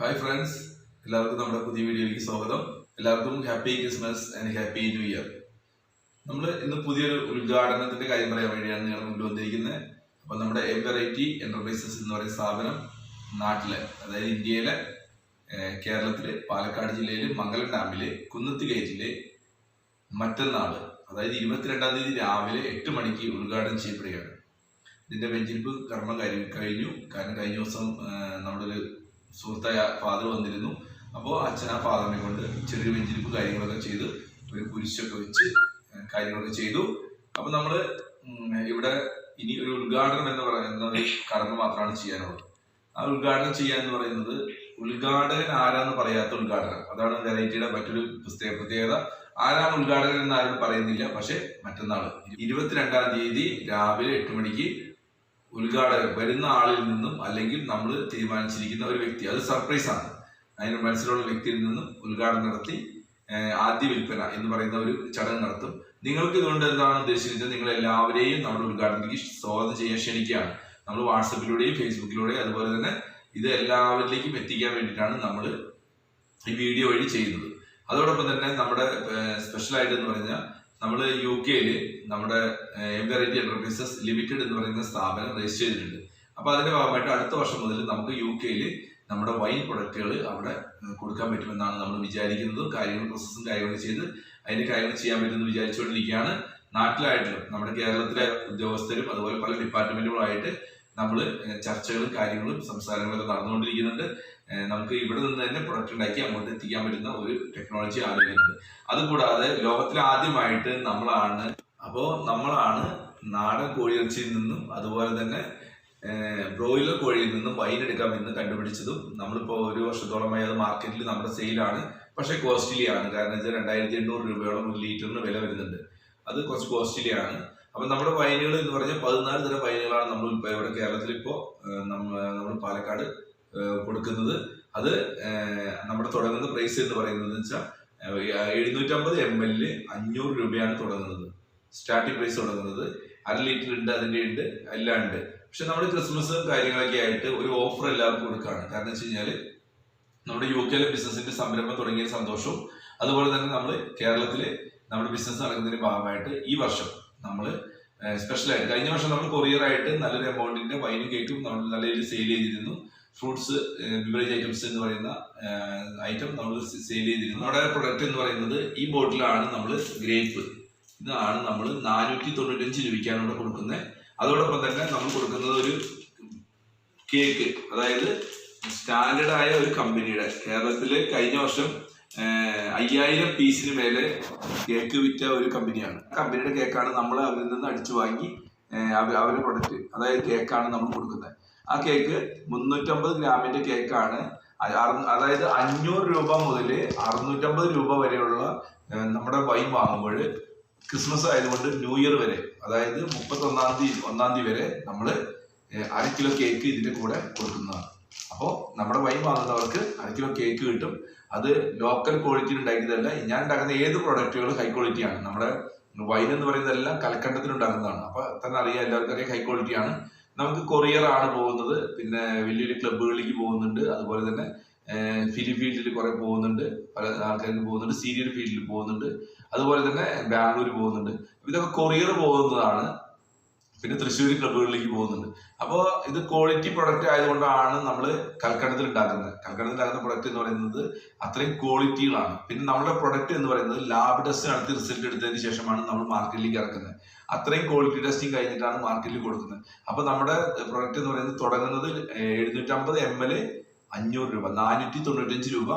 Hi friends എല്ലാവർക്കും നമ്മുടെ പുതിയ വീഡിയോയിലേക്ക് സ്വാഗതം. എല്ലാവർക്കും happy Christmas and happy new year നമ്മൾ ഇന്ന് പുതിയൊരു ഉദ്ഘാടനത്തിന്റെ കാര്യം പറയാൻ വേണ്ടിയാണ് നിങ്ങൾ മുന്നിൽ വന്നിരിക്കുന്നത്. അപ്പോൾ നമ്മുടെ എം വെറൈറ്റി എന്റർപ്രൈസസ് എന്ന് പറയുന്ന സ്ഥാപനം നാട്ടിലെ അതായത് ഇന്ത്യയിലെ കേരളത്തിലെ പാലക്കാട് ജില്ലയിലെ മംഗലം ഡാമിലെ കുന്നത്ത് കയറ്റിലെ മറ്റന്നാൾ അതായത് ഇരുപത്തിരണ്ടാം തീയതി രാവിലെ എട്ട് മണിക്ക് ഉദ്ഘാടനം ചെയ്യപ്പെടുകയാണ്. ഇതിന്റെ വെഞ്ചിരിപ്പ് കർമ്മം കഴി- കഴിഞ്ഞു. കാരണം കഴിഞ്ഞ ദിവസം നമ്മുടെ ഒരു സുഹൃത്തായ ഫാദർ വന്നിരുന്നു. അപ്പോൾ അച്ഛൻ ആ ഫാദറിനെ കൊണ്ട് ചെറിയ വെഞ്ചിരിപ്പ് കാര്യങ്ങളൊക്കെ ചെയ്ത് ഒരു കുരിശൊക്കെ വെച്ച് കാര്യങ്ങളൊക്കെ ചെയ്തു. അപ്പോൾ നമ്മൾ ഇവിടെ ഇനി ഒരു ഉദ്ഘാടനം എന്ന് പറയുന്ന ഒരു കർമ്മം മാത്രമാണ് ചെയ്യാനുള്ളത്. ആ ഉദ്ഘാടനം ചെയ്യാൻ എന്ന് പറയുന്നത് ഉദ്ഘാടകൻ ആരാന്ന് പറയാത്ത ഉദ്ഘാടനം. അതാണ് വെറൈറ്റിയുടെ മറ്റൊരു പുസ്തക പ്രത്യേകത. ആരാണ് ഉദ്ഘാടകൻ എന്ന് ആരും പറയുന്നില്ല പക്ഷെ മറ്റന്നാൾ ഇരുപത്തിരണ്ടാം തീയതി രാവിലെ എട്ട് മണിക്ക് ഉദ്ഘാടകൻ വരുന്ന ആളിൽ നിന്നും അല്ലെങ്കിൽ നമ്മൾ തീരുമാനിച്ചിരിക്കുന്ന ഒരു വ്യക്തി. അത് സർപ്രൈസ് ആണ്. അതിന് മനസ്സിലുള്ള വ്യക്തിയിൽ നിന്നും ഉദ്ഘാടനം നടത്തി ആദ്യ വിൽപ്പന എന്ന് പറയുന്ന ഒരു ചടങ്ങ് നടത്തും. നിങ്ങൾക്ക് ഇതുകൊണ്ട് എന്താണ് ഉദ്ദേശിക്കുന്നത്? നിങ്ങൾ എല്ലാവരെയും നമ്മുടെ ഉദ്ഘാടനത്തിലേക്ക് സ്വാഗതം ചെയ്യാൻ ക്ഷണിക്കുകയാണ്. നമ്മൾ വാട്സപ്പിലൂടെയും ഫേസ്ബുക്കിലൂടെയും അതുപോലെ തന്നെ ഇത് എല്ലാവരിലേക്കും എത്തിക്കാൻ വേണ്ടിയിട്ടാണ് നമ്മൾ ഈ വീഡിയോ വഴി ചെയ്യുന്നത്. അതോടൊപ്പം തന്നെ നമ്മുടെ സ്പെഷ്യലായിട്ട് എന്ന് പറഞ്ഞാൽ നമ്മൾ യു കെയിൽ നമ്മുടെ എം വെറൈറ്റി എന്റർപ്രൈസസ് ലിമിറ്റഡ് എന്ന് പറയുന്ന സ്ഥാപനം രജിസ്റ്റർ ചെയ്തിട്ടുണ്ട്. അപ്പൊ അതിന്റെ ഭാഗമായിട്ട് അടുത്ത വർഷം മുതൽ നമുക്ക് യു കെയിൽ നമ്മുടെ വൈൻ പ്രൊഡക്റ്റുകൾ അവിടെ കൊടുക്കാൻ പറ്റുമെന്നാണ് നമ്മൾ വിചാരിക്കുന്നത് കാര്യങ്ങൾ പ്രോസസ്സും കാര്യങ്ങളും ചെയ്ത് അതിന്റെ കാര്യങ്ങൾ ചെയ്യാൻ പറ്റുമെന്ന് വിചാരിച്ചുകൊണ്ടിരിക്കുകയാണ്. നാട്ടിലായിട്ടും നമ്മുടെ കേരളത്തിലെ ഉദ്യോഗസ്ഥരും അതുപോലെ പല ഡിപ്പാർട്ട്മെന്റുകളുമായിട്ട് നമ്മൾ ചർച്ചകളും കാര്യങ്ങളും സംസാരങ്ങളൊക്കെ നടന്നുകൊണ്ടിരിക്കുന്നുണ്ട്. നമുക്ക് ഇവിടെ നിന്ന് തന്നെ പ്രൊഡക്റ്റ് ഉണ്ടാക്കി അങ്ങോട്ട് എത്തിക്കാൻ പറ്റുന്ന ഒരു ടെക്നോളജി ആലോചിക്കുന്നുണ്ട് അതുകൂടാതെ ലോകത്തിൽ ആദ്യമായിട്ട് നമ്മളാണ് അപ്പോൾ നമ്മളാണ് നാടൻ കോഴിയിറച്ചിയിൽ നിന്നും അതുപോലെ തന്നെ ബ്രോയിലർ കോഴിയിൽ നിന്നും വൈൻ എടുക്കാമെന്ന് കണ്ടുപിടിച്ചതും നമ്മളിപ്പോൾ ഒരു വർഷത്തോളമായി അത് മാർക്കറ്റിൽ നമ്മുടെ സെയിലാണ് പക്ഷേ കോസ്റ്റ്ലി ആണ്. കാരണം വെച്ചാൽ രണ്ടായിരത്തി എണ്ണൂറ് രൂപയോളം ഒരു ലിറ്ററിന് വില വരുന്നുണ്ട്. അത് കുറച്ച് കോസ്റ്റ്ലി ആണ്. അപ്പൊ നമ്മുടെ വൈനുകൾ എന്ന് പറഞ്ഞാൽ പതിനാല് തരം വൈനുകളാണ് നമ്മൾ ഇവിടെ കേരളത്തിൽ ഇപ്പോൾ നമ്മൾ പാലക്കാട് കൊടുക്കുന്നത്. അത് നമ്മുടെ തുടങ്ങുന്ന പ്രൈസ് എന്ന് പറയുന്നത് വെച്ചാൽ എഴുന്നൂറ്റമ്പത് എം എല്ലിൽ അഞ്ഞൂറ് രൂപയാണ് തുടങ്ങുന്നത്. സ്റ്റാർട്ടിംഗ് പ്രൈസ് തുടങ്ങുന്നത്. അര ലിറ്റർ ഉണ്ട് അതിന്റെ ഉണ്ട് എല്ലാം ഉണ്ട്. പക്ഷെ നമ്മൾ ക്രിസ്മസ് കാര്യങ്ങളൊക്കെ ആയിട്ട് ഒരു ഓഫർ എല്ലാവർക്കും കൊടുക്കുകയാണ് കാരണം വെച്ച് കഴിഞ്ഞാൽ നമ്മുടെ യു കെയിലെ ബിസിനസിന്റെ സംരംഭം തുടങ്ങിയ സന്തോഷവും അതുപോലെ തന്നെ നമ്മൾ കേരളത്തിൽ നമ്മുടെ ബിസിനസ് നടക്കുന്നതിന്റെ ഭാഗമായിട്ട് ഈ വർഷം നമ്മൾ സ്പെഷ്യൽ ആയിട്ട്. കഴിഞ്ഞ വർഷം നമ്മൾ കൊറിയർ ആയിട്ട് നല്ലൊരു എമൗണ്ടിന്റെ വൈനും കേക്കും നമ്മൾ നല്ല രീതിയിൽ സെയിൽ ചെയ്തിരുന്നു. ഫ്രൂട്ട്സ് ബിവറേജ് ഐറ്റംസ് എന്ന് പറയുന്ന ഐറ്റം നമ്മൾ സെയിൽ ചെയ്തിരുന്നു. നമ്മുടെ പ്രൊഡക്റ്റ് എന്ന് പറയുന്നത് ഈ ബോട്ടിലാണ് നമ്മൾ ഗ്രേപ്പ് ഇതാണ് നമ്മൾ നാനൂറ്റി തൊണ്ണൂറ്റഞ്ച് രൂപയ്ക്കാണ് ഇവിടെ കൊടുക്കുന്നത് അതോടൊപ്പം തന്നെ നമ്മൾ കൊടുക്കുന്നത് ഒരു കേക്ക് അതായത് സ്റ്റാൻഡേർഡ് ആയ ഒരു കമ്പനിയുടെ കേരളത്തിൽ കഴിഞ്ഞ വർഷം അയ്യായിരം പീസിന് മേലെ കേക്ക് വിറ്റ ഒരു കമ്പനിയാണ്. കമ്പനിയുടെ കേക്കാണ് നമ്മൾ അവരിൽ നിന്ന് അടിച്ചു വാങ്ങി അവരുടെ പ്രൊഡക്റ്റ് അതായത് കേക്കാണ് നമ്മൾ കൊടുക്കുന്നത്. ആ കേക്ക് മുന്നൂറ്റമ്പത് ഗ്രാമിന്റെ കേക്കാണ്. അതായത് അഞ്ഞൂറ് രൂപ മുതൽ അറുന്നൂറ്റമ്പത് രൂപ വരെയുള്ള നമ്മുടെ വൈൻ വാങ്ങുമ്പോൾ ക്രിസ്മസ് ആയതുകൊണ്ട് ന്യൂ ഇയർ വരെ അതായത് മുപ്പത്തൊന്നാം തീയതി ഒന്നാം തീയതി വരെ നമ്മൾ അര കിലോ കേക്ക് ഇതിന്റെ കൂടെ കൊടുക്കുന്നതാണ്. അപ്പോൾ നമ്മുടെ വൈൻ വാങ്ങുന്നവർക്ക് അര കിലോ കേക്ക് കിട്ടും. അത് ലോക്കൽ ക്വാളിറ്റിയിൽ ഉണ്ടാക്കിയതല്ല ഞാൻ ഉണ്ടാക്കുന്ന ഏത് പ്രൊഡക്റ്റുകളും ഹൈ ക്വാളിറ്റിയാണ് നമ്മുടെ വൈൻ എന്ന് പറയുന്നതെല്ലാം കൽക്കണ്ടത്തിൽ ഉണ്ടാക്കുന്നതാണ്. അപ്പൊ തന്നെ അറിയാം എല്ലാവർക്കും അറിയാം ഹൈ ക്വാളിറ്റിയാണ് നമുക്ക് കൊറിയർ ആണ് പോകുന്നത്. പിന്നെ വലിയ വലിയ ക്ലബ്ബുകളിലേക്ക് പോകുന്നുണ്ട്. അതുപോലെ തന്നെ ഫിലിം ഫീൽഡിൽ കുറെ പോകുന്നുണ്ട്. പല ആൾക്കാർക്ക് പോകുന്നുണ്ട്. സീരിയൽ ഫീൽഡിൽ പോകുന്നുണ്ട്. അതുപോലെ തന്നെ ബാംഗ്ലൂർ പോകുന്നുണ്ട്. ഇതൊക്കെ കൊറിയർ പോകുന്നതാണ്. പിന്നെ തൃശ്ശൂർ ക്ലബ്ബുകളിലേക്ക് പോകുന്നുണ്ട്. അപ്പോൾ ഇത് ക്വാളിറ്റി പ്രൊഡക്റ്റ് ആയതുകൊണ്ടാണ് നമ്മൾ കൽക്കണ്ടത്തിൽ ഉണ്ടാക്കുന്നത് കൽക്കണ്ടത്തിൽ ഉണ്ടാക്കുന്ന പ്രൊഡക്റ്റ് എന്ന് പറയുന്നത് അത്രയും ക്വാളിറ്റികളാണ് പിന്നെ നമ്മുടെ പ്രൊഡക്റ്റ് എന്ന് പറയുന്നത് ലാബ് ടെസ്റ്റ് നടത്തി റിസൾട്ട് എടുത്തതിന് ശേഷമാണ് നമ്മൾ മാർക്കറ്റിലേക്ക് ഇറക്കുന്നത്. അത്രയും ക്വാളിറ്റി ടെസ്റ്റിംഗ് കഴിഞ്ഞിട്ടാണ് മാർക്കറ്റിൽ കൊടുക്കുന്നത്. അപ്പോൾ നമ്മുടെ പ്രൊഡക്റ്റ് എന്ന് പറയുന്നത് തുടങ്ങുന്നത് എഴുന്നൂറ്റമ്പത് എം എൽ അഞ്ഞൂറ് രൂപ നാനൂറ്റി തൊണ്ണൂറ്റഞ്ച് രൂപ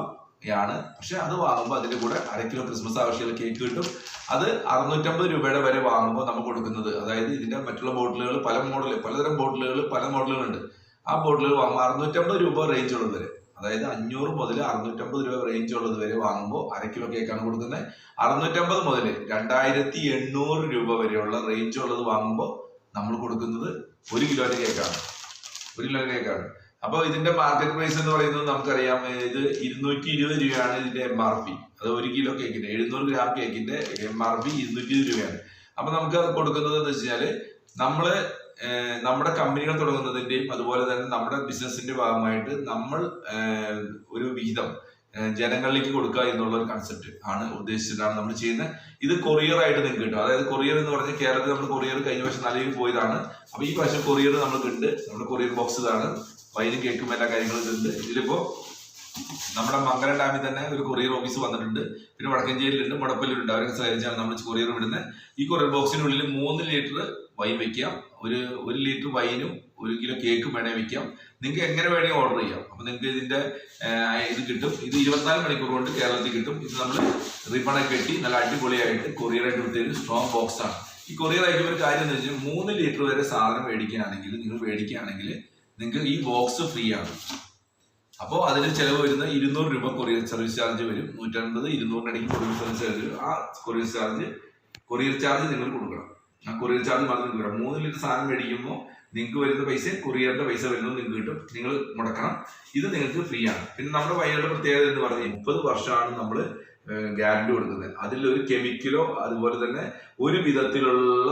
യാണ്. പക്ഷെ അത് വാങ്ങുമ്പോൾ അതിന്റെ കൂടെ അര കിലോ ക്രിസ്മസ് ആവശ്യമുള്ള കേക്ക് കിട്ടും. അത് അറുന്നൂറ്റമ്പത് രൂപയുടെ വരെ വാങ്ങുമ്പോൾ നമ്മൾ കൊടുക്കുന്നത് അതായത് ഇതിന്റെ മറ്റുള്ള ബോട്ടിലുകൾ പല മോഡൽ പലതരം ബോട്ടിലുകൾ പല മോഡലുകളുണ്ട്. ആ ബോട്ടിലുകൾ വാങ്ങുമ്പോൾ അറുന്നൂറ്റമ്പത് രൂപ റേഞ്ച് ഉള്ളത് വരെ. അതായത് അഞ്ഞൂറ് മുതൽ അറുന്നൂറ്റമ്പത് രൂപ റേഞ്ച് ഉള്ളത് വരെ വാങ്ങുമ്പോൾ അര കിലോ കേക്കാണ് കൊടുക്കുന്നത് അറുന്നൂറ്റമ്പത് മുതൽ രണ്ടായിരത്തി എണ്ണൂറ് രൂപ വരെയുള്ള റേഞ്ച് ഉള്ളത് വാങ്ങുമ്പോൾ നമ്മൾ കൊടുക്കുന്നത് ഒരു കിലോന്റെ കേക്കാണ് ഒരു കിലോ കേക്കാണ് അപ്പൊ ഇതിന്റെ മാർക്കറ്റ് പ്രൈസ് എന്ന് പറയുന്നത് നമുക്കറിയാം ഇത് ഇരുന്നൂറ്റി ഇരുപത് രൂപയാണ് ഇതിന്റെ എം ആർ പി അത് ഒരു കിലോ കേക്കിന്റെ എഴുന്നൂറ് ഗ്രാം കേക്കിന്റെ എം ആർ പി ഇരുന്നൂറ്റി ഇരുപത് രൂപയാണ്. അപ്പൊ നമുക്ക് അത് കൊടുക്കുന്നത് എന്ന് വെച്ചാൽ നമ്മൾ നമ്മുടെ കമ്പനികൾ തുടങ്ങുന്നതിന്റെയും അതുപോലെ തന്നെ നമ്മുടെ ബിസിനസിന്റെ ഭാഗമായിട്ട് നമ്മൾ ഒരു വിഹിതം ജനങ്ങളിലേക്ക് കൊടുക്കുക എന്നുള്ള ഒരു കൺസെപ്റ്റ് ആണ് ഉദ്ദേശിച്ചിട്ടാണ് നമ്മൾ ചെയ്യുന്നത്. ഇത് കൊറിയർ ആയിട്ട് നിങ്ങൾക്ക് കിട്ടും. അതായത് കൊറിയർ എന്ന് പറഞ്ഞാൽ കേരളത്തിൽ നമ്മൾ കൊറിയർ കഴിഞ്ഞ വർഷം നല്ല പോയതാണ്. അപ്പൊ ഈ പ്രാവശ്യം കൊറിയർ നമ്മൾക്കുണ്ട് നമ്മുടെ കൊറിയർ ബോക്സ് ഇതാണ്. വൈനും കേക്കും എല്ലാ കാര്യങ്ങളും ഉണ്ട് ഇതിലിപ്പോ നമ്മുടെ മംഗലം ഡാമിൽ തന്നെ ഒരു കൊറിയർ ഓഫീസ് വന്നിട്ടുണ്ട്. പിന്നെ വടക്കഞ്ചേരിയിലുണ്ട് മുടപ്പല്ലിലുണ്ട് അവരൊക്കെ സഹകരിച്ചാണ് നമ്മൾ കൊറിയർ വിടുന്നത്. ഈ കൊറിയർ ബോക്സിനുള്ളിൽ മൂന്ന് ലിറ്റർ വൈൻ വെക്കാം. ഒരു ഒരു ലിറ്റർ വൈനും ഒരു കിലോ കേക്കും വേണേ വെക്കാം. നിങ്ങൾക്ക് എങ്ങനെ വേണേ ഓർഡർ ചെയ്യാം. അപ്പൊ നിങ്ങൾക്ക് ഇതിന്റെ ഇത് കിട്ടും. ഇത് ഇരുപത്തിനാല് മണിക്കൂർ കൊണ്ട് കേരളത്തിൽ കിട്ടും. ഇത് നമ്മൾ റിബണൊക്കെ കെട്ടി നല്ല അടിപൊളിയായിട്ട് കൊറിയർ ആയിട്ട് കൊടുത്തൊരു സ്ട്രോങ് ആണ്. ഈ കൊറിയർ ആയിട്ട് ഒരു കാര്യം എന്ന് വെച്ചാൽ മൂന്ന് ലിറ്റർ വരെ സാധനം മേടിക്കുകയാണെങ്കിൽ നിങ്ങൾ മേടിക്കുകയാണെങ്കിൽ നിങ്ങൾക്ക് ഈ ബോക്സ് ഫ്രീ ആണ്. അപ്പോൾ അതിന് ചിലവ് വരുന്ന ഇരുന്നൂറ് രൂപ കൊറിയർ സർവീസ് ചാർജ് വരും. നൂറ്റൻപത് ഇരുന്നൂറിനിടയ്ക്ക് കൊറിയർ സർവീസ് ചാർജ് വരും. ആ കൊറിയർ ചാർജ് കൊറിയർ ചാർജ് നിങ്ങൾ കൊടുക്കണം. ആ കൊറിയർ ചാർജ് മാത്രം കൊടുക്കണം മൂന്ന് ലിറ്റർ സാധനം മേടിക്കുമ്പോൾ നിങ്ങൾക്ക് വരുന്ന പൈസ കൊറിയറിന്റെ പൈസ വരുന്നത് നിങ്ങൾക്ക് കിട്ടും. നിങ്ങൾ മുടക്കണം. ഇത് നിങ്ങൾക്ക് ഫ്രീ ആണ്. പിന്നെ നമ്മുടെ വൈകളുടെ പ്രത്യേകത എന്ന് പറഞ്ഞാൽ മുപ്പത് വർഷമാണ് നമ്മൾ ഗ്യാരണ്ടി കൊടുക്കുന്നത്. അതിൽ ഒരു കെമിക്കലോ അതുപോലെ തന്നെ ഒരു വിധത്തിലുള്ള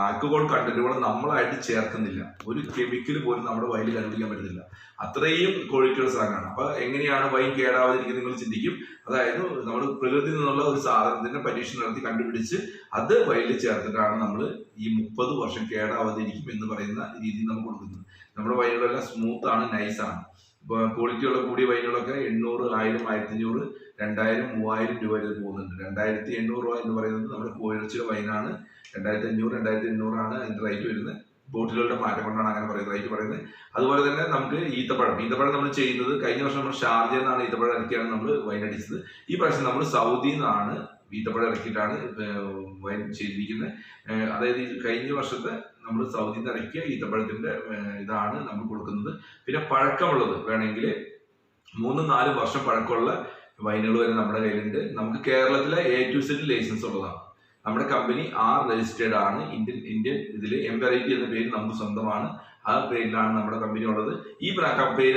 ആൽക്കഹോൾ കണ്ടന്റുകളോ നമ്മളായിട്ട് ചേർക്കുന്നില്ല. ഒരു കെമിക്കൽ പോലും നമ്മുടെ വയലിൽ കണ്ടുപിടിക്കാൻ പറ്റുന്നില്ല. അത്രയും ക്വാളിറ്റിയുള്ള സാധനമാണ്. അപ്പൊ എങ്ങനെയാണ് വൈൻ കേടാവാതിരിക്കുന്നത് നിങ്ങൾ ചിന്തിക്കും. അതായത് നമ്മൾ പ്രകൃതിയിൽ നിന്നുള്ള ഒരു സാധനത്തിന്റെ പരീക്ഷണം നടത്തി കണ്ടുപിടിച്ച് അത് വയലിൽ ചേർത്തിട്ടാണ് നമ്മൾ ഈ മുപ്പത് വർഷം കേടാവാതിരിക്കും എന്ന് പറയുന്ന രീതിയിൽ നമ്മൾ കൊടുക്കുന്നത്. നമ്മുടെ വൈനുകളെല്ലാം സ്മൂത്ത് ആണ് നൈസ് ആണ്. ക്വാളിറ്റിയുള്ള കൂടിയ വൈനുകളൊക്കെ എണ്ണൂറ് ആയിരം ആയിരത്തി അഞ്ഞൂറ് രണ്ടായിരം മൂവായിരം രൂപ വരെ പോകുന്നുണ്ട്. രണ്ടായിരത്തി എണ്ണൂറ് രൂപ എന്ന് പറയുന്നത് നമ്മുടെ കോഴിച്ചിയുടെ വൈനാണ്. രണ്ടായിരത്തി അഞ്ഞൂറ് രണ്ടായിരത്തി എണ്ണൂറാണ് അതിന്റെ റേറ്റ് വരുന്നത്. ബോട്ടിലുകളുടെ മാറ്റം കൊണ്ടാണ് അങ്ങനെ പറയുന്നത് റേറ്റ് പറയുന്നത്. അതുപോലെ തന്നെ നമുക്ക് ഈത്തപ്പഴം. ഈത്തപ്പഴം നമ്മൾ ചെയ്യുന്നത് കഴിഞ്ഞ വർഷം നമ്മൾ ഷാർജയിൽ നിന്നാണ് ഈത്തപ്പഴം ഇറക്കിയാണ് നമ്മൾ വൈൻ അടിച്ചത് ഈ പ്രാവശ്യം നമ്മൾ സൗദിയിൽ നിന്നാണ് ഈത്തപ്പഴം ഇറക്കിയിട്ടാണ് വൈൻ ചെയ്തിരിക്കുന്നത്. അതായത് കഴിഞ്ഞ വർഷത്തെ നമ്മൾ സൗദിയിൽ നിന്ന് ഇറക്കിയ ഈത്തപ്പഴത്തിന്റെ ഇതാണ് നമ്മൾ കൊടുക്കുന്നത്. പിന്നെ പഴക്കമുള്ളത് വേണമെങ്കിൽ മൂന്നും നാലും വർഷം പഴക്കമുള്ള വൈനുകൾ വരെ നമ്മുടെ കയ്യിലുണ്ട്. നമുക്ക് കേരളത്തിലെ എ ടു സെറ്റ് ലൈസൻസ് ഉള്ളതാണ്. നമ്മുടെ കമ്പനി ആർ രജിസ്റ്റേർഡ് ആണ്. ഇന്ത്യൻ ഇന്ത്യൻ ഇതിൽ എംബറൈറ്റി എന്ന പേര് നമുക്ക് സ്വന്തമാണ്. ആ പേരിലാണ് നമ്മുടെ കമ്പനി ഉള്ളത്. ഈ പ്ര-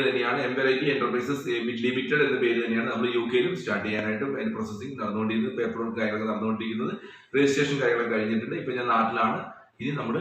തന്നെയാണ് എംബെറൈറ്റി എന്റർപ്രൈസസ് ലിമിറ്റഡ് എന്ന പേര് തന്നെയാണ് നമ്മൾ യു കെയിലും സ്റ്റാർട്ട് ചെയ്യാനായിട്ടും അതിന്റെ പ്രോസസ്സിംഗ് നടന്നുകൊണ്ടിരിക്കുന്നത്. പേപ്പർ വർക്ക് കാര്യങ്ങളൊക്കെ നടന്നുകൊണ്ടിരിക്കുന്നത്. രജിസ്ട്രേഷൻ കാര്യങ്ങളൊക്കെ കഴിഞ്ഞിട്ടുണ്ട്. ഇപ്പൊ ഞാൻ നാട്ടിലാണ്. ഇനി നമ്മൾ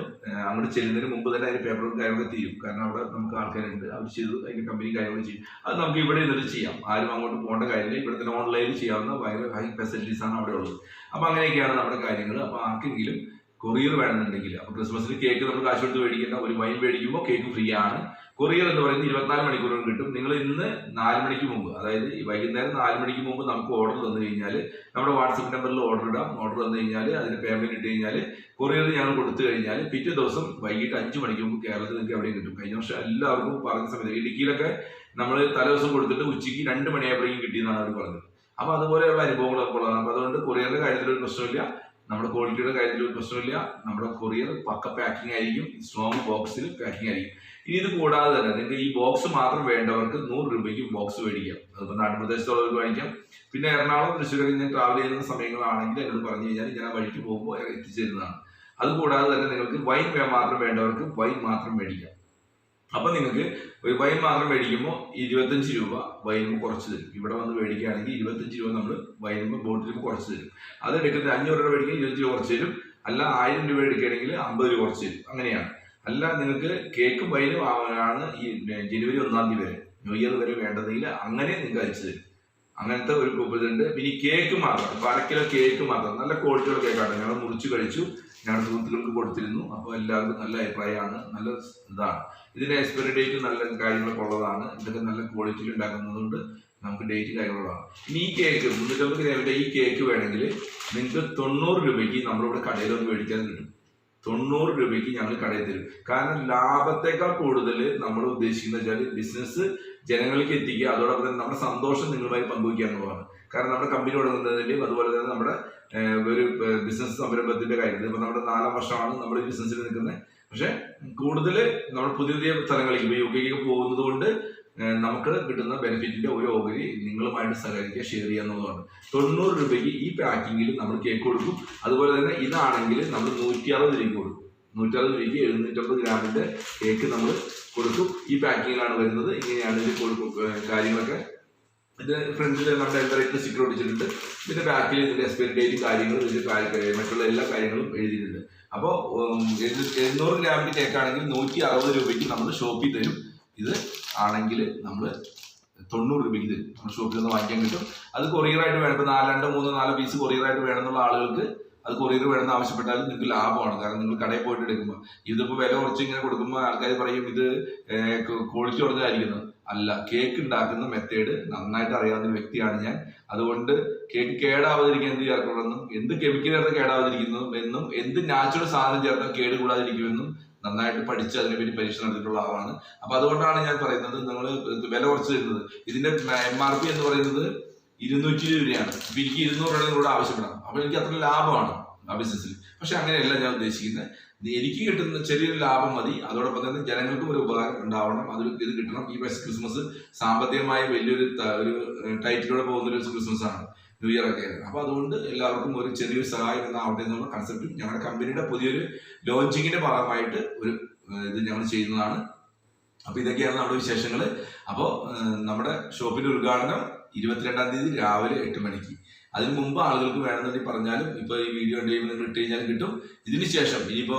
അങ്ങോട്ട് ചെല്ലുന്നതിന് മുമ്പ് തന്നെ അതിന്റെ പേപ്പർ വർക്ക് കാര്യങ്ങളൊക്കെ തീരും. കാരണം അവിടെ നമുക്ക് ആൾക്കാരുണ്ട്. അവർ ചെയ്തു അതിന്റെ കമ്പനി കാര്യങ്ങൾ ചെയ്യും. അത് നമുക്ക് ഇവിടെ നിന്നിട്ട് ചെയ്യാം. ആരും അങ്ങോട്ട് പോകേണ്ട കാര്യമില്ല. ഇവിടെ തന്നെ ഓൺലൈനിൽ ചെയ്യാവുന്ന ഭയങ്കര ഹൈ ഫെസിലിറ്റീസ് ആണ് അവിടെ ഉള്ളത്. അപ്പൊ അങ്ങനെയൊക്കെയാണ് നമ്മുടെ കാര്യങ്ങൾ അപ്പൊ ആർക്കെങ്കിലും കൊറിയർ വേണമെന്നുണ്ടെങ്കിൽ. അപ്പൊ ക്രിസ്മസിന് കേക്ക് നമ്മൾ കാശ് കൊടുത്ത് മേടിക്കേണ്ട ഒരു വൈൻ മേടിക്കുമ്പോൾ കേക്ക് ഫ്രീ ആണ്. കൊറിയർ എന്ന് പറയുന്നത് ഇരുപത്തിനാല് മണിക്കൂർ കിട്ടും. നിങ്ങൾ ഇന്ന് നാല് മണിക്ക് മുമ്പ് അതായത് വൈകുന്നേരം നാല് മണിക്ക് മുമ്പ് നമുക്ക് ഓർഡർ തന്നു കഴിഞ്ഞാൽ നമ്മുടെ വാട്സപ്പ് നമ്പറിൽ ഓർഡർ ഇടാം. ഓർഡർ തന്നു കഴിഞ്ഞാൽ അതിന് പേയ്മെന്റ് ഇട്ട് കഴിഞ്ഞാൽ കൊറിയർ ഞങ്ങൾ കൊടുത്തു കഴിഞ്ഞാൽ പിറ്റേ ദിവസം വൈകിട്ട് അഞ്ച് മണിക്ക് മുമ്പ് കേരളത്തിൽ നിങ്ങൾക്ക് എവിടെയും കിട്ടും. കഴിഞ്ഞ വർഷം എല്ലാവർക്കും പറഞ്ഞ സമയത്ത് ഇടുക്കിയിലൊക്കെ നമ്മൾ തലേദിവസം കൊടുത്തിട്ട് ഉച്ചയ്ക്ക് രണ്ട് മണിയായപ്പോഴേക്കും കിട്ടിയെന്നാണ് അവർ പറഞ്ഞത്. അപ്പൊ അതുപോലെയുള്ള അനുഭവങ്ങളൊക്കെ ഉള്ളതാണ്. അപ്പൊ അതുകൊണ്ട് കൊറിയറിന്റെ കാര്യത്തിൽ ഒരു പ്രശ്നമില്ല. നമ്മുടെ ക്വാളിറ്റിയുടെ കാര്യത്തിൽ ഒരു പ്രശ്നമില്ല. നമ്മുടെ കൊറിയർ പക്ക പാക്കിംഗ് ആയിരിക്കും സ്ട്രോങ് ബോക്സിൽ പാക്കിംഗ് ആയിരിക്കും. ഇനി ഇത് കൂടാതെ തന്നെ നിങ്ങൾക്ക് ഈ ബോക്സ് മാത്രം വേണ്ടവർക്ക് നൂറ് രൂപയ്ക്ക് ബോക്സ് മേടിക്കാം. അതിപ്പോൾ നാട്ടുപ്രദേശത്തുള്ളവർക്ക് മേടിക്കാം പിന്നെ എറണാകുളം തൃശ്ശൂരൊക്കെ ഞാൻ ട്രാവൽ ചെയ്യുന്ന സമയങ്ങളാണെങ്കിൽ എന്നോട് പറഞ്ഞു കഴിഞ്ഞാൽ ഞാൻ വഴിക്ക് പോകുമ്പോൾ എത്തിച്ചേരുന്നതാണ്. അതുകൂടാതെ തന്നെ നിങ്ങൾക്ക് വൈൻ മാത്രം വേണ്ടവർക്ക് വൈൻ മാത്രം മേടിക്കാം. അപ്പൊ നിങ്ങൾക്ക് ഒരു വൈൻ മാത്രം മേടിക്കുമ്പോൾ ഇരുപത്തഞ്ച് രൂപ വൈനുമ്പോൾ കുറച്ച് തരും. ഇവിടെ വന്ന് മേടിക്കുകയാണെങ്കിൽ ഇരുപത്തഞ്ച് രൂപ നമ്മൾ വൈനുമ്പോൾ ബോട്ടിൽ കുറച്ച് തരും. അത് എടുക്കുന്നത് അഞ്ഞൂറ് രൂപ മേടിക്കുക ഇരുപത്തി രൂപ കുറച്ച് തരും. അല്ല ആയിരം രൂപ എടുക്കുകയാണെങ്കിൽ അമ്പത് രൂപ കുറച്ച് തരും. അങ്ങനെയാണ്. അല്ല നിങ്ങൾക്ക് കേക്കും വൈനും ആണ് ഈ ജനുവരി ഒന്നാം തീയതി വരെ. ന്യൂ ഇയർ വരെ വേണ്ടതെങ്കിൽ അങ്ങനെ നിങ്ങൾക്ക് അയച്ചു തരും. അങ്ങനത്തെ ഒരു ഉണ്ട് പിന്നെ കേക്ക് മാത്രം ഇപ്പൊ അരക്കിലോ കേക്ക് മാത്രം നല്ല ക്വാളിറ്റിയുള്ള കേക്കാണ് ഞങ്ങൾ മുറിച്ചു കഴിച്ചു. ഞങ്ങളുടെ സുഹൃത്തുക്കൾക്ക് കൊടുത്തിരുന്നു. അപ്പോൾ എല്ലാവർക്കും നല്ല അഭിപ്രായമാണ് നല്ല ഇതാണ്. ഇതിന്റെ എക്സ്പയറി ഡേറ്റ് നല്ല കാര്യങ്ങളൊക്കെ ഉള്ളതാണ്. ഇതൊക്കെ നല്ല ക്വാളിറ്റിയിൽ ഉണ്ടാക്കുന്നതുകൊണ്ട് നമുക്ക് ഡേറ്റ് കാര്യങ്ങളുള്ളതാണ്. ഇനി ഈ കേക്ക് മുന്നൂറ്റമ്പത് രൂപയുടെ ഈ കേക്ക് വേണമെങ്കിൽ നിങ്ങൾക്ക് തൊണ്ണൂറ് രൂപയ്ക്ക് നമ്മളിവിടെ കടയിൽ ഒന്ന് മേടിക്കാൻ കിട്ടും. തൊണ്ണൂറ് രൂപയ്ക്ക് ഞങ്ങൾ കടയിൽ തരും. കാരണം ലാഭത്തേക്കാൾ കൂടുതൽ നമ്മൾ ഉദ്ദേശിക്കുന്നത് വെച്ചാൽ ബിസിനസ് ജനങ്ങളിലേക്ക് എത്തിക്കുക അതോടൊപ്പം തന്നെ നമ്മുടെ സന്തോഷം നിങ്ങളുമായി പങ്കുവയ്ക്കുക എന്നുള്ളതാണ് കാരണം നമ്മുടെ കമ്പനി തുടങ്ങുന്നതിന്റെയും അതുപോലെ തന്നെ നമ്മുടെ ഒരു ബിസിനസ് സംരംഭത്തിന്റെ കാര്യത്തിൽ ഇപ്പൊ നമ്മുടെ നാലാം വർഷമാണ് നമ്മുടെ ബിസിനസ്സിൽ നിൽക്കുന്നത്. പക്ഷെ കൂടുതൽ നമ്മൾ പുതിയ പുതിയ സ്ഥലങ്ങളിലേക്ക് ഇപ്പൊ യു കെക്ക് പോകുന്നത് കൊണ്ട് നമുക്ക് കിട്ടുന്ന ബെനിഫിറ്റിന്റെ ഒരു ഓഹരി നിങ്ങളുമായിട്ട് സഹകരിക്കുക ഷെയർ ചെയ്യുക എന്നുള്ളതാണ് തൊണ്ണൂറ് രൂപയ്ക്ക് ഈ പാക്കിങ്ങിൽ നമ്മൾ കേക്ക് കൊടുക്കും. അതുപോലെ തന്നെ ഇതാണെങ്കിൽ നമ്മൾ നൂറ്റി അറുപത് രൂപയ്ക്ക് കൊടുക്കും. നൂറ്റി അറുപത് രൂപയ്ക്ക് എഴുന്നൂറ്റമ്പത് ഗ്രാമിന്റെ കേക്ക് നമ്മൾ കൊടുക്കും. ഈ പാക്കിങ്ങിലാണ് വരുന്നത്. ഇങ്ങനെയാണ് ഇത് കൊടുക്കും കാര്യങ്ങളൊക്കെ. ഇത് ഫ്രണ്ടിൽ നമ്മുടെ എംബറേറ്റ് സ്റ്റിക്കർ ഒടിച്ചിട്ടുണ്ട് ഇതിന്റെ ബാക്കിൽ ഇതിന്റെ എക്സ്പയറി ഡേറ്റ് കാര്യങ്ങളും ഇതിന്റെ മറ്റുള്ള എല്ലാ കാര്യങ്ങളും എഴുതിയിട്ടുണ്ട്. അപ്പോൾ എഴുന്നൂറ് ഗ്രാമിന്റെ കേക്ക് ആണെങ്കിൽ നൂറ്റി അറുപത് രൂപയ്ക്ക് നമ്മൾ ഷോപ്പിൽ തരും. ഇത് ആണെങ്കിൽ നമ്മൾ തൊണ്ണൂറ് രൂപയ്ക്ക് തരും. നമ്മൾ ഷോപ്പിൽ നിന്ന് വാങ്ങിക്കാൻ കിട്ടും. അത് കൊറിയറായിട്ട് വേണം. ഇപ്പോൾ നാല് രണ്ടോ മൂന്നോ നാലോ പീസ് കൊറിയറായിട്ട് വേണമെന്നുള്ള ആളുകൾക്ക് അത് കൊറിയർ വേണമെന്ന് ആവശ്യപ്പെട്ടാലും നിങ്ങൾക്ക് ലാഭമാണ്. കാരണം നിങ്ങൾ കടയിൽ പോയിട്ട് എടുക്കുമ്പോൾ ഇതിപ്പോൾ വില കുറച്ച് ഇങ്ങനെ കൊടുക്കുമ്പോൾ ആൾക്കാർ പറയും ഇത് ക്വാളിറ്റി കുറഞ്ഞതായിരിക്കുന്നത് അല്ല കേക്ക് ഉണ്ടാക്കുന്ന മെത്തേഡ് നന്നായിട്ട് അറിയാവുന്ന വ്യക്തിയാണ് ഞാൻ. അതുകൊണ്ട് കേക്ക് കേടാവാതിരിക്കാൻ എന്ത് ചേർക്കണമെന്നും എന്ത് കെമിക്കൽ ചേർത്ത് കേടാവാതിരിക്കുന്നു എന്നും എന്ത് നാച്ചുറൽ സാധനം ചേർത്താൽ കേട് കൂടാതിരിക്കുമെന്നും നന്നായിട്ട് പഠിച്ച് അതിനെപ്പറ്റി പരീക്ഷ നടത്തിയിട്ടുള്ള ആളാണ്. അപ്പൊ അതുകൊണ്ടാണ് ഞാൻ പറയുന്നത് നിങ്ങൾ വില കുറച്ച് തരുന്നത്. ഇതിന്റെ എം ആർ പി എന്ന് പറയുന്നത് ഇരുന്നൂറ്റി രൂപയാണ്. അപ്പൊ എനിക്ക് ഇരുന്നൂറ് രൂപ കൂടെ ആവശ്യപ്പെടാം അപ്പൊ എനിക്ക് അത്ര ലാഭമാണ്. ആ ബിസിനസ്സിൽ പക്ഷെ അങ്ങനെയല്ല ഞാൻ ഉദ്ദേശിക്കുന്നത് എനിക്ക് കിട്ടുന്ന ചെറിയൊരു ലാഭം മതി. അതോടൊപ്പം തന്നെ ജനങ്ങൾക്കും ഒരു ഉപകാരം ഉണ്ടാവണം. അതിൽ ഇത് കിട്ടണം. ഈ ക്രിസ്മസ് സാമ്പത്തികമായി വലിയൊരു ഒരു ടൈറ്റിലൂടെ പോകുന്ന ഒരു ക്രിസ്മസ് ആണ് ന്യൂ ഇയർ ഒക്കെ അപ്പൊ അതുകൊണ്ട് എല്ലാവർക്കും ഒരു ചെറിയൊരു സഹായം എന്നാവട്ടെ എന്നുള്ള കൺസെപ്റ്റും ഞങ്ങളുടെ കമ്പനിയുടെ പുതിയൊരു ലോഞ്ചിങ്ങിന്റെ ഭാഗമായിട്ട് ഒരു ഇത് ഞങ്ങൾ ചെയ്യുന്നതാണ്. അപ്പൊ ഇതൊക്കെയാണ് നമ്മുടെ വിശേഷങ്ങൾ അപ്പോൾ നമ്മുടെ ഷോപ്പിന്റെ ഉദ്ഘാടനം ഇരുപത്തിരണ്ടാം തീയതി രാവിലെ എട്ട് മണിക്ക്. അതിന് മുമ്പ് ആളുകൾക്ക് വേണമെന്നുണ്ടെങ്കിൽ പറഞ്ഞാലും ഇപ്പൊ ഈ വീഡിയോ ഉണ്ടെങ്കിൽ നിങ്ങൾ ഇട്ട് കഴിഞ്ഞാൽ കിട്ടും. ഇതിന് ശേഷം ഇനിയിപ്പോ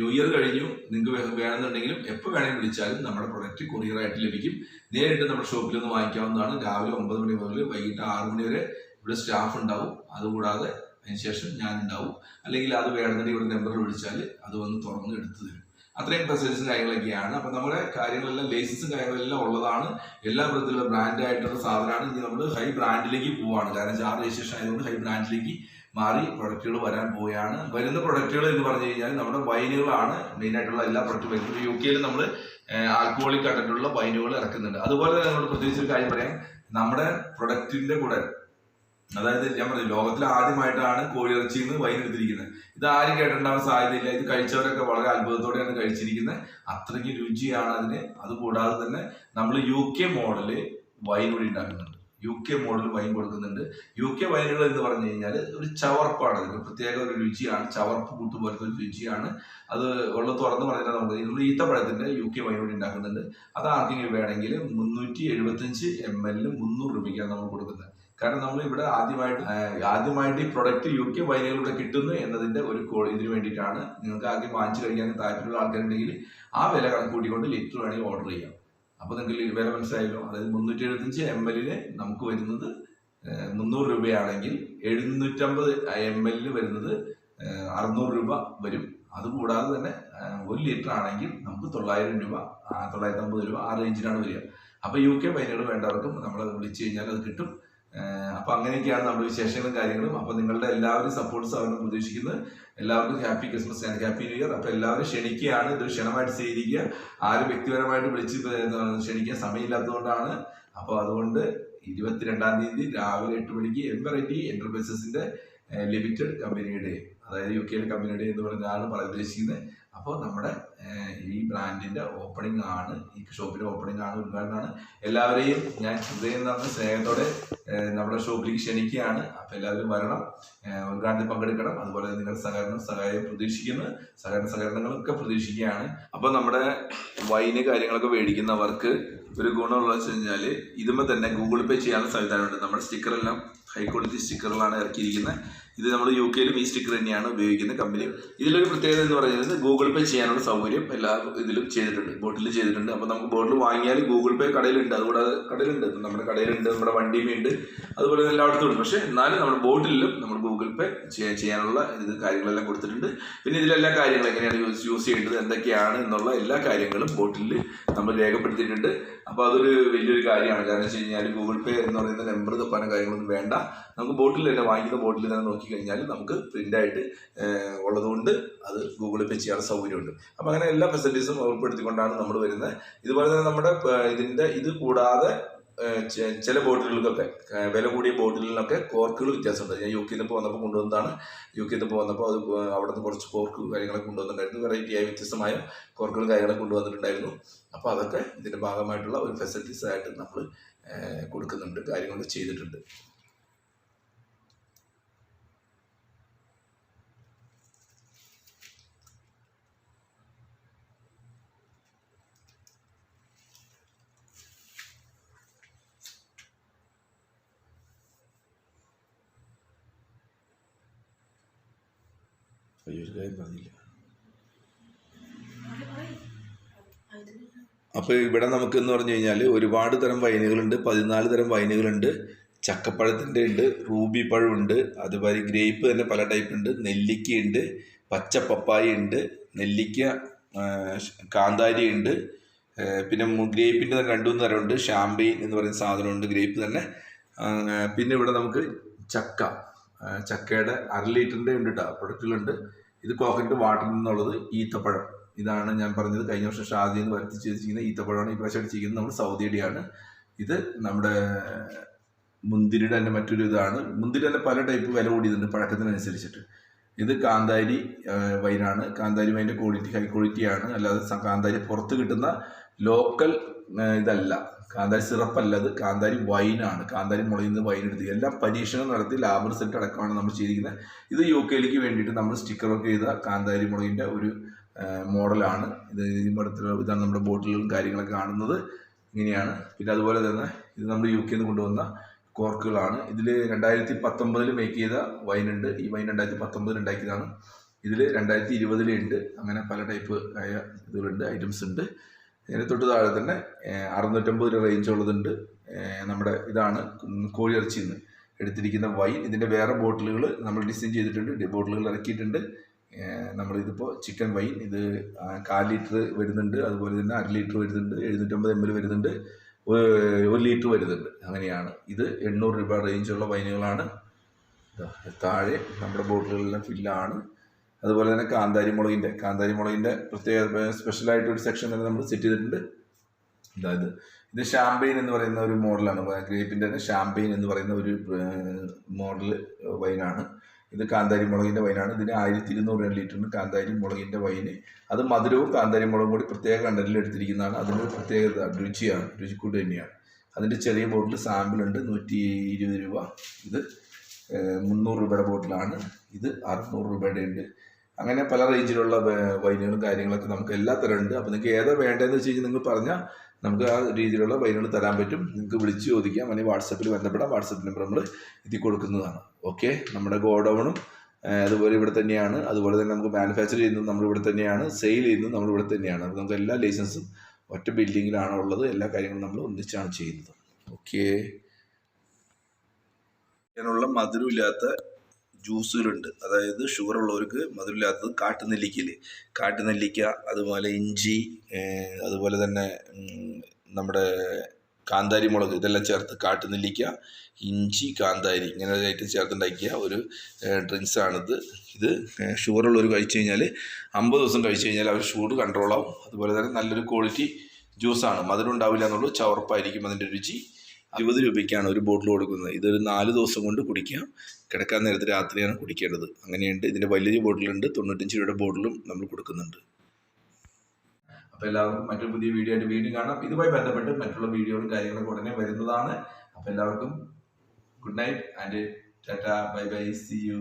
ന്യൂ ഇയർ കഴിഞ്ഞു നിങ്ങൾക്ക് വേണമെന്നുണ്ടെങ്കിലും എപ്പോൾ വേണമെങ്കിൽ വിളിച്ചാലും നമ്മുടെ പ്രൊഡക്റ്റ് കൊറിയറായിട്ട് ലഭിക്കും. നേരിട്ട് നമ്മുടെ ഷോപ്പിൽ നിന്ന് വാങ്ങിക്കാവുന്നതാണ്. രാവിലെ ഒമ്പത് മണി മുതൽ വൈകിട്ട് ആറ് മണി വരെ ഇവിടെ സ്റ്റാഫ് ഉണ്ടാവും. അതുകൂടാതെ അതിനുശേഷം ഞാൻ ഉണ്ടാവും അല്ലെങ്കിൽ അത് വേണമെന്നുണ്ടെങ്കിൽ ഇവിടെ നമ്പറിൽ വിളിച്ചാൽ അത് വന്ന് തുറന്ന് എടുത്തു തരും. അത്രയും പ്രസൻസും കാര്യങ്ങളൊക്കെയാണ്. അപ്പൊ നമ്മുടെ കാര്യങ്ങളെല്ലാം ലൈസൻസും കാര്യങ്ങളെല്ലാം ഉള്ളതാണ്. എല്ലാ വിധത്തിലുള്ള ബ്രാൻഡ് ആയിട്ടുള്ള സാധനമാണ്. ഇനി നമ്മൾ ഹൈ ബ്രാൻഡിലേക്ക് പോവാണ്. കാരണം വെച്ചാൽ രജിസ്ട്രേഷൻ ആയതുകൊണ്ട് ഹൈ ബ്രാൻഡിലേക്ക് മാറി പ്രൊഡക്റ്റുകൾ വരാൻ പോവുകയാണ്. വരുന്ന പ്രൊഡക്റ്റുകൾ എന്ന് പറഞ്ഞു കഴിഞ്ഞാൽ നമ്മുടെ വൈനുകളാണ് മെയിൻ ആയിട്ടുള്ള എല്ലാ പ്രൊഡക്റ്റും വരുന്നത്. യു കെയിൽ നമ്മൾ ആൽക്കഹോളിക് കണ്ടന്റുള്ള വൈനുകൾ ഇറക്കുന്നുണ്ട്. അതുപോലെ തന്നെ നമ്മൾ പ്രത്യേകിച്ച് ഒരു കാര്യം പറയാം. നമ്മുടെ പ്രൊഡക്റ്റിന്റെ കൂടെ അതായത് ഞാൻ പറഞ്ഞു ലോകത്തിൽ ആദ്യമായിട്ടാണ് കോഴിയിറച്ചിയിൽ നിന്ന് വൈൻ എടുത്തിരിക്കുന്നത്. ഇത് ആരും കേട്ടിട്ടുണ്ടാവാൻ സാധ്യതയില്ല. ഇത് കഴിച്ചവരൊക്കെ വളരെ അത്ഭുതത്തോടെയാണ് കഴിച്ചിരിക്കുന്നത്. അത്രയ്ക്ക് രുചിയാണ് അതിന്. അതുകൂടാതെ തന്നെ നമ്മൾ യു കെ മോഡൽ വൈൻ കൂടി ഉണ്ടാക്കുന്നുണ്ട്. യു കെ മോഡൽ വൈൻ കൊടുക്കുന്നുണ്ട്. യു കെ വൈനുകൾ എന്ന് പറഞ്ഞു കഴിഞ്ഞാൽ ഒരു ചവർപ്പാണ് അതിന്. പ്രത്യേക ഒരു രുചിയാണ്. ചവർപ്പ് കൂട്ട് പോലത്തെ ഒരു രുചിയാണ്. അത് ഉള്ള തുറന്ന് പറഞ്ഞാൽ നമുക്ക് നമ്മൾ ഈത്തപ്പഴത്തിന്റെ യു കെ വൈൻ കൂടി ഉണ്ടാക്കുന്നുണ്ട്. അത് ആർക്കെങ്കിലും വേണമെങ്കിൽ മുന്നൂറ്റി എഴുപത്തഞ്ച് എം എല്ലിന് മുന്നൂറ് രൂപയ്ക്കാണ് നമ്മൾ കൊടുക്കുന്നത്. കാരണം നമ്മൾ ഇവിടെ ആദ്യമായിട്ട് ആദ്യമായിട്ട് ഈ പ്രൊഡക്റ്റ് യു കെ വൈനുകൾ കിട്ടുന്നു എന്നതിന്റെ ഒരു ഇതിന് വേണ്ടിയിട്ടാണ് നിങ്ങൾക്ക് ആദ്യം വാങ്ങിച്ചു കഴിക്കാൻ താല്പര്യമുള്ള ആൾക്കാരുണ്ടെങ്കിൽ ആ വില കണക്കൂട്ടിക്കൊണ്ട് ലിറ്റർ വേണമെങ്കിൽ ഓർഡർ ചെയ്യാം. അപ്പൊ നിങ്ങൾക്ക് വില മനസ്സിലായല്ലോ? അതായത് മുന്നൂറ്റി എഴുപത്തഞ്ച് എം എല്ലിന് നമുക്ക് വരുന്നത് മുന്നൂറ് രൂപയാണെങ്കിൽ എഴുന്നൂറ്റമ്പത് എം എല്ലിന് വരുന്നത് അറുന്നൂറ് രൂപ വരും. അതുകൂടാതെ തന്നെ ഒരു ലിറ്റർ ആണെങ്കിൽ നമുക്ക് തൊള്ളായിരം രൂപ തൊള്ളായിരത്തി അമ്പത് രൂപ ആ റേഞ്ചിലാണ് വരിക. അപ്പൊ യു കെ വൈനുകൾ വേണ്ടവർക്കും നമ്മൾ വിളിച്ചു കഴിഞ്ഞാൽ അത് കിട്ടും. അപ്പൊ അങ്ങനെയൊക്കെയാണ് നമ്മുടെ വിശേഷങ്ങളും കാര്യങ്ങളും. അപ്പൊ നിങ്ങളുടെ എല്ലാവരും സപ്പോർട്ട്സ് അവരും പ്രതീക്ഷിക്കുന്നത് എല്ലാവർക്കും happy Christmas and happy new year അപ്പൊ എല്ലാവരും ക്ഷണിക്കുകയാണ്. ഇത് ക്ഷണമായിട്ട് സ്വീകരിക്കുക. ആരും വ്യക്തിപരമായിട്ട് വിളിച്ച് ക്ഷണിക്കാൻ സമയമില്ലാത്തതുകൊണ്ടാണ്. അപ്പൊ അതുകൊണ്ട് ഇരുപത്തിരണ്ടാം തീയതി രാവിലെ എട്ട് മണിക്ക് എംബററ്റി എന്റർപ്രൈസസിന്റെ ലിമിറ്റഡ് കമ്പനിയുടെ അതായത് യു കെയുടെ കമ്പനിയുടെ എന്ന് പറഞ്ഞാണ് ഉദ്ദേശിക്കുന്നത് അപ്പോൾ നമ്മുടെ ഈ ബ്രാൻഡിന്റെ ഓപ്പണിംഗ് ആണ്. ഈ ഷോപ്പിന്റെ ഓപ്പണിംഗ് ആണ് ഉദ്ഘാടനമാണ്. എല്ലാവരെയും ഞാൻ ഹൃദയം നിറഞ്ഞ സ്നേഹത്തോടെ നമ്മുടെ ഷോപ്പിലേക്ക് ക്ഷണിക്കുകയാണ്. അപ്പൊ എല്ലാവരും വരണം. ഉദ്ഘാടനത്തിൽ പങ്കെടുക്കണം. അതുപോലെ നിങ്ങളുടെ സഹകരണം സഹായം പ്രതീക്ഷിക്കുന്നു. സഹകരണ സഹകരണങ്ങളൊക്കെ പ്രതീക്ഷിക്കുകയാണ്. അപ്പൊ നമ്മുടെ വൈന് കാര്യങ്ങളൊക്കെ മേടിക്കുന്നവർക്ക് ഒരു ഗുണമുള്ള വെച്ച് കഴിഞ്ഞാൽ ഇതുമ്പോൾ തന്നെ ഗൂഗിൾ പേ ചെയ്യാനുള്ള സംവിധാനമുണ്ട്. നമ്മുടെ സ്റ്റിക്കറെല്ലാം ഹൈ ക്വാളിറ്റി സ്റ്റിക്കറുകളാണ് ഇറക്കിയിരിക്കുന്നത്. ഇത് നമ്മൾ യു കെയിലും ഈ സ്റ്റിക്കർ തന്നെയാണ് ഉപയോഗിക്കുന്ന കമ്പനി ഇതിലൊരു പ്രത്യേകത എന്ന് പറയുന്നത് ഗൂഗിൾ പേ ചെയ്യാനുള്ള സൗകര്യം എല്ലാ ഇതിലും ചെയ്തിട്ടുണ്ട് ബോട്ടിൽ ചെയ്തിട്ടുണ്ട്. അപ്പോൾ നമുക്ക് ബോട്ടിൽ വാങ്ങിയാൽ ഗൂഗിൾ പേ കടയിലുണ്ട്. അതുകൂടാതെ കടയിലുണ്ട്. നമ്മുടെ കടയിലുണ്ട് നമ്മുടെ വണ്ടിയുമുണ്ട് അതുപോലെ തന്നെ എല്ലായിടത്തും ഉണ്ട്. പക്ഷേ എന്നാലും നമ്മുടെ ബോട്ടിലും നമ്മൾ ഗൂഗിൾ പേ ചെയ്യാനുള്ള ഇത് കാര്യങ്ങളെല്ലാം കൊടുത്തിട്ടുണ്ട്. പിന്നെ ഇതിലെല്ലാ കാര്യങ്ങളും എങ്ങനെയാണ് യൂസ് യൂസ് ചെയ്യേണ്ടത് എന്തൊക്കെയാണ് എന്നുള്ള എല്ലാ കാര്യങ്ങളും ബോട്ടിൽ നമ്മൾ രേഖപ്പെടുത്തിയിട്ടുണ്ട്. അപ്പോൾ അതൊരു വലിയൊരു കാര്യമാണ്. കാരണം വെച്ച് കഴിഞ്ഞാൽ ഗൂഗിൾ പേ എന്ന് പറയുന്ന നമ്പർ തപ്പാനോ കാര്യങ്ങളൊന്നും വേണ്ട. നമുക്ക് ബോട്ടിൽ തന്നെ വാങ്ങിക്കുന്ന ബോട്ടിൽ തന്നെ നോക്കി കഴിഞ്ഞാൽ നമുക്ക് പ്രിന്റ് ആയിട്ട് ഉള്ളതുകൊണ്ട് അത് ഗൂഗിൾ പേ ചെയ്യാനുള്ള സൗകര്യമുണ്ട്. അപ്പം അങ്ങനെ എല്ലാ ഫെസിലിറ്റീസും ഉൾപ്പെടുത്തിക്കൊണ്ടാണ് നമ്മൾ വരുന്നത്. ഇതുപോലെ തന്നെ നമ്മുടെ ഇതിന്റെ ഇത് കൂടാതെ ചില ബോട്ടിലുകൾക്കൊക്കെ വില കൂടിയ ബോട്ടിലിനൊക്കെ കോർക്കുകൾ വ്യത്യാസമുണ്ട്. ഞാൻ യു കെയിൽ നിന്ന് പോകുന്നപ്പോൾ കൊണ്ടുവന്നതാണ്. യു കെയിൽ നിന്ന് പോകുന്നപ്പോൾ അത് അവിടെ നിന്ന് കുറച്ച് കോർക്ക് കാര്യങ്ങളൊക്കെ കൊണ്ടുവന്നിട്ടുണ്ടായിരുന്നു. വെറൈറ്റി ആയി വ്യത്യസ്തമായ കോർക്കുകളും കാര്യങ്ങളൊക്കെ കൊണ്ടുവന്നിട്ടുണ്ടായിരുന്നു. അപ്പോൾ അതൊക്കെ ഇതിന്റെ ഭാഗമായിട്ടുള്ള ഒരു ഫെസിലിറ്റീസ് ആയിട്ട് നമ്മൾ കൊടുക്കുന്നുണ്ട്. കാര്യങ്ങൾ ചെയ്തിട്ടുണ്ട്. ഒരു കാര്യം പറഞ്ഞില്ല. അപ്പോൾ ഇവിടെ നമുക്ക് എന്ന് പറഞ്ഞു കഴിഞ്ഞാൽ ഒരുപാട് തരം വൈനുകളുണ്ട് പതിനാല് തരം വൈനുകളുണ്ട്. ചക്കപ്പഴത്തിന്റെ ഉണ്ട് റൂബി പഴമുണ്ട് അതുപോലെ ഗ്രേപ്പ് തന്നെ പല ടൈപ്പ് ഉണ്ട് നെല്ലിക്കയുണ്ട് പച്ച പപ്പായ ഉണ്ട് നെല്ലിക്ക കാന്താരി ഉണ്ട് പിന്നെ ഗ്രേപ്പിന്റെ തന്നെ രണ്ടു മൂന്ന് തരമുണ്ട് ഷാമ്പെയിൻ എന്ന് പറയുന്ന സാധനമുണ്ട് ഗ്രേപ്പ് തന്നെ. പിന്നെ ഇവിടെ നമുക്ക് ചക്ക. ചക്കയുടെ അര ലിറ്ററിന്റെ ഉണ്ട് കേട്ടോ പ്രൊഡക്റ്റിലുണ്ട് ഇത് കോക്കനട്ട് വാട്ടറിൽ നിന്നുള്ളത് ഈത്തപ്പഴം. ഇതാണ് ഞാൻ പറഞ്ഞത് കഴിഞ്ഞ വർഷം ഷാദിയിൽ നിന്ന് വരുത്തി വെച്ചിരിക്കുന്ന ഈത്തപ്പഴമാണ് ഈ പ്രാവശ്യം അടിച്ചിരിക്കുന്നത്. നമ്മൾ സൗദിയുടെയാണ് ഇത് നമ്മുടെ മുന്തിരിയുടെ തന്നെ മറ്റൊരു ഇതാണ്. മുന്തിരി തന്നെ പല ടൈപ്പ് വില കൂടിയതുണ്ട് പഴക്കത്തിനനുസരിച്ചിട്ട്. ഇത് കാന്താരി വൈനാണ്. കാന്താരി വൈന്റെ ക്വാളിറ്റി ഹൈ ക്വാളിറ്റിയാണ് അല്ലാതെ കാന്താരി പുറത്ത് കിട്ടുന്ന ലോക്കൽ ഇതല്ല. കാന്താരി സിറപ്പല്ല അത് കാന്താരി വൈനാണ്. കാന്താരി മുളയിൽ നിന്ന് വൈൻ എടുത്ത് എല്ലാം പരീക്ഷണം നടത്തി ലാബ് റിസൾട്ട് അടക്കമാണ് നമ്മൾ ചെയ്തിരിക്കുന്നത്. ഇത് യു കെയിലേക്ക് വേണ്ടിയിട്ട് നമ്മൾ സ്റ്റിക്കർ വർക്ക് ചെയ്ത കാന്താരി മുളകിന്റെ ഒരു മോഡലാണ് ഇത് ഇവിടുത്തെ ഇതാണ് നമ്മുടെ ബോട്ടിലുകളും കാര്യങ്ങളൊക്കെ കാണുന്നത്. ഇങ്ങനെയാണ്. പിന്നെ അതുപോലെ തന്നെ ഇത് നമ്മൾ യു കെയിൽ നിന്ന് കൊണ്ടുവന്ന കോർക്കുകളാണ് ഇതിൽ രണ്ടായിരത്തി പത്തൊമ്പതിൽ മേക്ക് ചെയ്ത വൈൻ ഉണ്ട് ഈ വൈൻ രണ്ടായിരത്തി പത്തൊമ്പതിൽ ഉണ്ടാക്കിയതാണ്. ഇതിൽ രണ്ടായിരത്തി ഇരുപതിലുണ്ട് അങ്ങനെ പല ടൈപ്പ് ആയ ഇതുകളുണ്ട് ഐറ്റംസ് ഉണ്ട്. ഇതിന് തൊട്ട് താഴെ തന്നെ അറുന്നൂറ്റമ്പത് രൂപ റേഞ്ച് ഉള്ളതുണ്ട്. നമ്മുടെ ഇതാണ് കോഴിയിറച്ചിയിൽ നിന്ന് എടുത്തിരിക്കുന്ന വൈൻ ഇതിന്റെ വേറെ ബോട്ടിലുകൾ നമ്മൾ ഡിസൈൻ ചെയ്തിട്ടുണ്ട്. ബോട്ടിലുകൾ ഇറക്കിയിട്ടുണ്ട്. നമ്മളിതിപ്പോൾ ചിക്കൻ വൈൻ ഇത് കാൽ ലിറ്റർ വരുന്നുണ്ട്. അതുപോലെ തന്നെ അര ലിറ്റർ വരുന്നുണ്ട്. എഴുന്നൂറ്റമ്പത് എം എൽ വരുന്നുണ്ട് ഒരു ലിറ്റർ വരുന്നുണ്ട്. അങ്ങനെയാണ്. ഇത് എണ്ണൂറ് രൂപ റേഞ്ചുള്ള വൈനുകളാണ് താഴെ നമ്മുടെ ബോട്ടിലുകളെല്ലാം ഫില്ലാണ് അതുപോലെ തന്നെ കാന്താരി മുളകിന്റെ കാന്താരി മുളകിന്റെ പ്രത്യേക സ്പെഷ്യലായിട്ട് ഒരു സെക്ഷൻ തന്നെ നമ്മൾ സെറ്റ് ചെയ്തിട്ടുണ്ട്. അതായത് ഇത് ഷാമ്പെയിൻ എന്ന് പറയുന്ന ഒരു മോഡലാണ് ഗ്രേപ്പിന്റെ തന്നെ ഷാമ്പെയിൻ എന്ന് പറയുന്ന ഒരു മോഡൽ വൈനാണ് ഇത് കാന്താരി മുളകിന്റെ വൈനാണ് ഇതിന് ആയിരത്തി ഇരുന്നൂറ് രണ്ട് ലിറ്ററിന് കാന്താരി മുളകിന്റെ വൈന് അത് മധുരവും കാന്താരി മുളകും കൂടി പ്രത്യേക കണ്ടന്റിൽ എടുത്തിരിക്കുന്നതാണ്. അതിന്റെ പ്രത്യേകത രുചിയാണ്. രുചിക്കൂട്ട് തന്നെയാണ്. അതിന്റെ ചെറിയ ബോട്ടിൽ സാമ്പിൾ ഉണ്ട്. നൂറ്റി ഇരുപത് രൂപ. ഇത് മുന്നൂറ് രൂപയുടെ ബോട്ടിലാണ് ഇത് അറുന്നൂറ് രൂപയുടെ ഉണ്ട്. അങ്ങനെ പല റേഞ്ചിലുള്ള വൈനുകളും കാര്യങ്ങളൊക്കെ നമുക്ക് എല്ലാ തരം ഉണ്ട് അപ്പോൾ നിങ്ങൾക്ക് ഏതാ വേണ്ടതെന്ന് വെച്ച് കഴിഞ്ഞാൽ നിങ്ങൾ പറഞ്ഞാൽ നമുക്ക് ആ രീതിയിലുള്ള വൈനുകൾ തരാൻ പറ്റും. നിങ്ങൾക്ക് വിളിച്ച് ചോദിക്കാം. അല്ലെങ്കിൽ വാട്സപ്പിൽ ബന്ധപ്പെടാം. വാട്സപ്പ് നമ്പർ നമ്മൾ എത്തി കൊടുക്കുന്നതാണ്. ഓക്കെ നമ്മുടെ ഗോഡൗണും അതുപോലെ ഇവിടെ തന്നെയാണ്. അതുപോലെ തന്നെ നമുക്ക് മാനുഫാക്ചർ ചെയ്യുന്നത് നമ്മൾ ഇവിടെ തന്നെയാണ്. സെയിൽ ചെയ്യുന്നത് നമ്മൾ ഇവിടെ തന്നെയാണ്. അപ്പോൾ നമുക്ക് എല്ലാ ലൈസൻസും ഒറ്റ ബിൽഡിങ്ങിലാണ് ഉള്ളത്. എല്ലാ കാര്യങ്ങളും നമ്മൾ ഒന്നിച്ചാണ് ചെയ്യുന്നത്. ഓക്കെ ഇതിനുള്ള മധുരമില്ലാത്ത ജ്യൂസുകളുണ്ട്. അതായത് ഷുഗർ ഉള്ളവർക്ക് മധുരമില്ലാത്തത് കാട്ടുനെല്ലിക്കയിൽ കാട്ടുനെല്ലിക്ക അതുപോലെ ഇഞ്ചി അതുപോലെ തന്നെ നമ്മുടെ കാന്താരി മുളക് ഇതെല്ലാം ചേർത്ത് കാട്ടുനെല്ലിക്ക ഇഞ്ചി കാന്താരി ഇങ്ങനെ ഐറ്റം ചേർത്തുണ്ടാക്കിയ ഒരു ഡ്രിങ്ക്സ് ആണിത് ഇത് ഷുഗർ ഉള്ളവർ കഴിച്ചു കഴിഞ്ഞാൽ അമ്പത് ദിവസം കഴിച്ചു കഴിഞ്ഞാൽ അവർ ഷുഗർ കൺട്രോൾ ആവും അതുപോലെ തന്നെ നല്ലൊരു ക്വാളിറ്റി ജ്യൂസാണ്. മധുരം ഉണ്ടാവില്ല എന്നുള്ളൂ ചവർപ്പായിരിക്കും അതിന്റെ രുചി. ഇരുപത് രൂപയ്ക്കാണ് ഒരു ബോട്ടിൽ കൊടുക്കുന്നത്. ഇതൊരു നാല് ദിവസം കൊണ്ട് കുടിക്കാം. കിടക്കാൻ നേരത്തെ രാത്രിയാണ് കുടിക്കേണ്ടത്. അങ്ങനെയുണ്ട്. ഇതിന്റെ വലിയ ബോട്ടിലുണ്ട്. തൊണ്ണൂറ്റഞ്ച് രൂപയുടെ ബോട്ടിലും നമ്മൾ കൊടുക്കുന്നുണ്ട്. അപ്പോൾ എല്ലാവർക്കും മറ്റൊരു പുതിയ വീഡിയോ ആയിട്ട് വീണ്ടും കാണാം. ഇതുമായി ബന്ധപ്പെട്ട് മറ്റുള്ള വീഡിയോകളും കാര്യങ്ങളൊക്കെ ഉടനെ വരുന്നതാണ്. അപ്പോൾ എല്ലാവർക്കും good night and tata. Bye bye. See you.